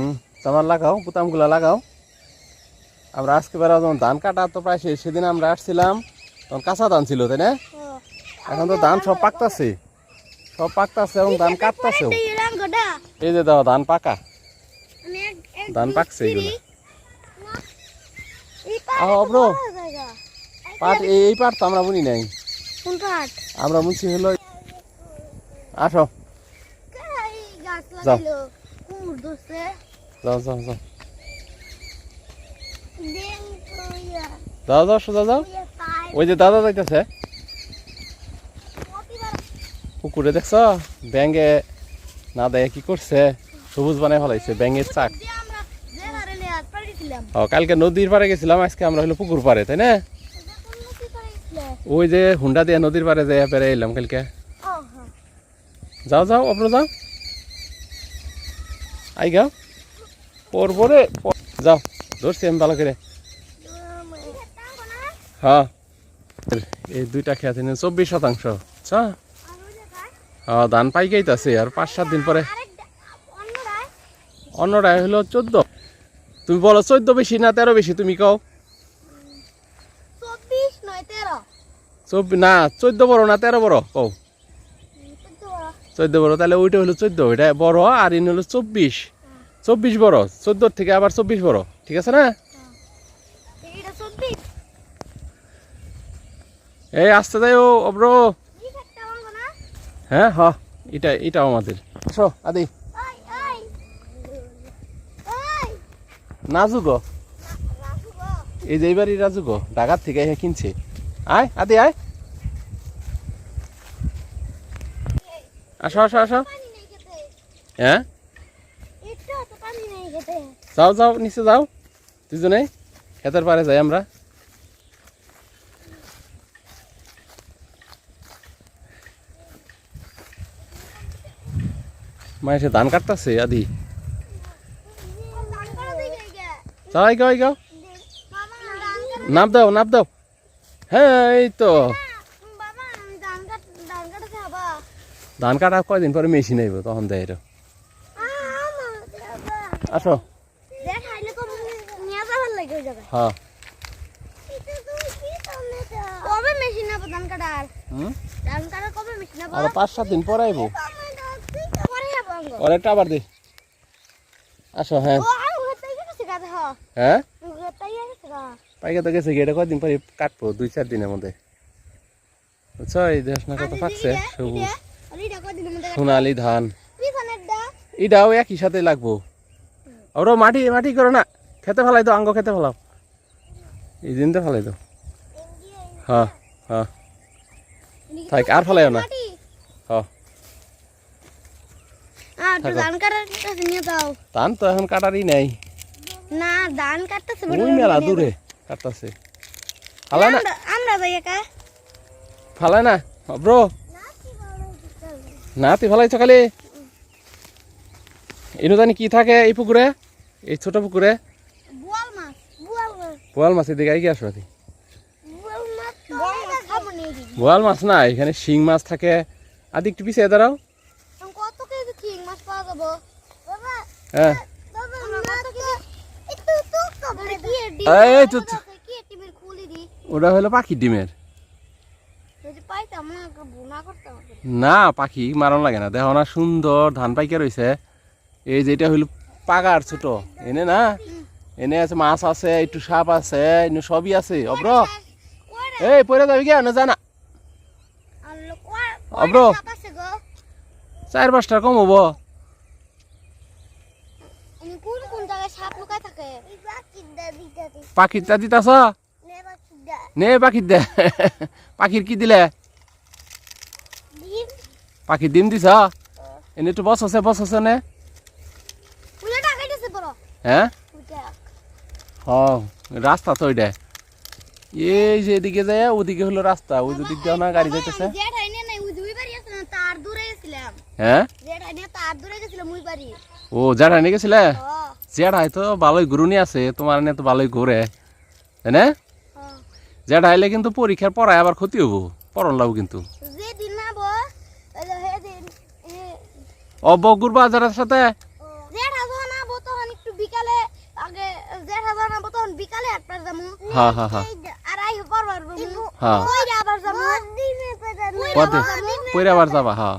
হুম? তোমার লাগাও বুতামগুলো লাগাও। আমরা আজকে বেড়া যখন ধান কাটা তো প্রায় শেষ সেদিন আমরা আসছিলাম তখন কাঁচা ধান ছিল তাই না? এখন তো ধান সব পাকতাছে। সব পাকতাছে এবং ধান কাটতাছেও এই যে দাও ধান পাকা। ধান পাকছে এগুলো। আহ, ব্রো। পাট এই এই পাট তো আমরা বুনি নাই। আমরা বুনছি হলো আসো। যাও। যাও যাও যাও কইয়া যাও সোজা যাও ওই যে দাদা যাইতেছে। পুকুরে দেখছ? ব্যাঙ্গে না দেয় কি করছে? সবুজ বানায় ফেলাইছে ব্যাঙ্গের চাক। যে যে ও কালকে নদীর পাড়ে গেছিলাম আজকে আমরা হলো পুকুর পাড়ে তাই না? ওই যে হুন্ডা দিয়ে নদীর পাড়ে যাই বেড়ে এলাম কালকে। হ্যাঁ। যাও যাও অপ্র যাও। আই গাও পর পরে যাও ধরছি আমি ভালো করে। হ্যাঁ। এই দুইটা খেয়াতে নিয়ে চব্বিশ শতাংশ। আচ্ছা হ্যাঁ ধান পাই গেইতাছে আর পাঁচ সাত দিন পরে। অন্যটাই হলো চোদ্দ। তুমি বলো চোদ্দ বেশি না তেরো বেশি তুমি কও। চব্বিশ না চোদ্দ বড় না তেরো বড় কও। চোদ্দ বড়। চোদ্দ বড় তাহলে ওইটা হলো চোদ্দ ওইটা বড় আর ইন হলো চব্বিশ। চব্বিশ বড় চোদ্দোর থেকে আবার চব্বিশ বড় ঠিক আছে না? এই আসতে যাই ও অব্র। হ্যাঁ হ এটা এটাও আমাদের। আসো আদি। নাজু গো এই যে এইবারই রাজু গো ঢাকার থেকে এসে কিনছে। আয় আদি আয়। আসো আসো আসো। হ্যাঁ একটু তো পানি নেই খেতে যাও যাও নিচে যাও। দুজনে খেতের পারে যাই আমরা। মা এসে ধান কাটতেছে আদি। আই গাও গাও নাপ দাও নাপ দাও। হ্যাঁ এই তো। ধান কাটা খাবা ধান কাটা কয়দিন পরে মেশিন আইব তখন দেয় আসো। হ্যাঁ কবে মেশিন নেব ধান কাটার ধান কাটার কবে মেশিন নেব আর পাঁচ সাত দিন পরে আইব। পরে যাব আঙ্গ। পরেরটা আবার দে। আসো হ্যাঁ। হ্যাঁ? পাইকে তো গেছে এটা পরে কাটবো? দুই চার দিনের মধ্যে। বুঝছ? এই কত পাকছে সবুজ। আলিটা কদিন মধ্যে সোনালি ধান। এটাও একই সাথে লাগবো। ওরা মাটি মাটি করো না। খেতে ফেলাই তো আঙ্গ খেতে ফেলাও এই দিন তো ফেলাই তো হ্যাঁ হ্যাঁ থাক, আর ফেলাইও না। হ্যাঁ। ধান তো এখন কাটারই নাই। না ধান কাটতেছে ওই মেলা দূরে কাটতাছে। না। আমরা যাই একা। ফালাই না। ব্রো না তুই ফালাইছ খালি এনু জানি কি থাকে এই পুকুরে? এই ছোট পুকুরে? বোয়াল মাছ বোয়াল মাছ। বোয়াল মাছের দিকে আগে আসো আদি বোয়াল মাছ নি বোয়াল মাছ না এখানে শিং মাছ থাকে। আদি একটু পিছিয়ে দাঁড়াও। কত কেজি চিং মাছ পাওয়া যাব? বাবা হ্যাঁ। কি কি ওটা হলো পাখির ডিমের। না না পাখি মারণ লাগে না। দেখো না সুন্দর ধান পাইকে রয়েছে এই যেটা হইল পাগার ছোট। এনে না? এনে আছে মাছ আছে একটু সাপ আছে এনে সবই আছে। অব্র? এই পরে যাবি কে না জানা? অব্র? চার পাঁচটা কম হব। কোন কোন থাকে পাখিরটা দিতাছ? নে পাখির দে। পাখির কি দিলে? পাখির ডিম দিছ? এনে একটু বস আছে বস আছে নে। হ্যাঁ? হ রাস্তা তো ওইটা এই যে এদিকে যায় ওদিকে হলো রাস্তা। ওই দিক দিয়ে না গাড়ি যাইতেছে? হ্যাঁ? জেঠাই ও জেঠা নিয়ে গেছিলে? জেঠাই তো ভালোই ঘুরুনি আছে তোমার নিয়ে তো ভালোই ঘুরে তাই না? জেঠাইলে কিন্তু পরীক্ষার পড়ায় আবার ক্ষতি হব পড়ন লাগবো কিন্তু। যেদিন না বো সেদিন অব ঘুরবা জেঠার সাথে জেঠা যখন আবো তখন এখন বিকালে একবার যাব হ্যাঁ হ্যাঁ হ্যাঁ হ্যাঁ পরে আবার যাবা হ্যাঁ